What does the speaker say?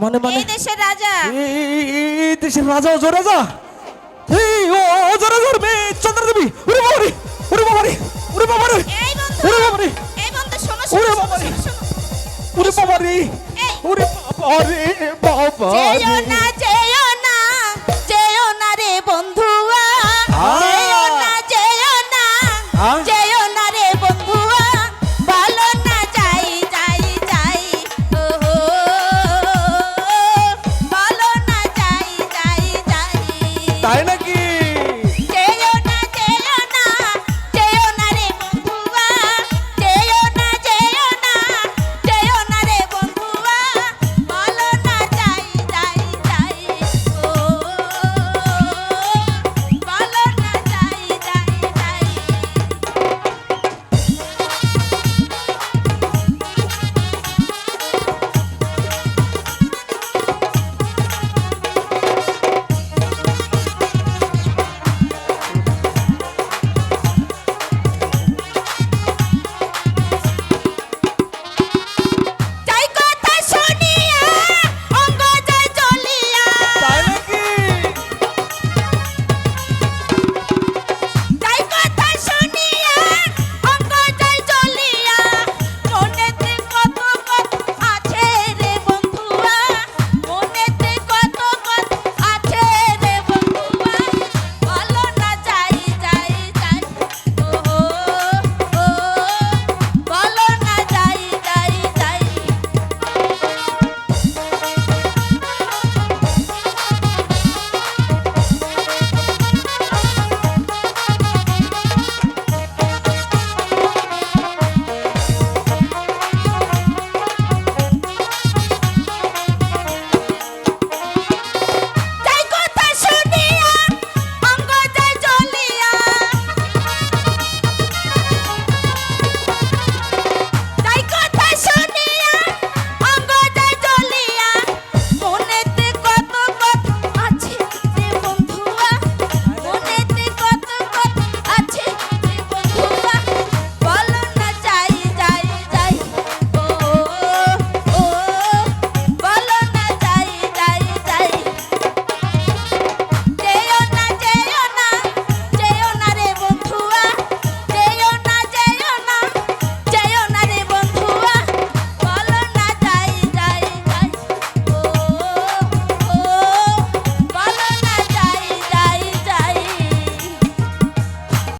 মানে মানে এই দেশের রাজা। এই- দেশের রাজা অজয় রাজা। এই ও অজয় রাজার মেয়ে চন্দ্রদেবী। ওরে ওরে বাবারে ওরে এই বন্ধু ওরে বাবারে। এই বন্ধু শোনো ওরে বাবা রে। ওরে এই। বাবা যেও না I China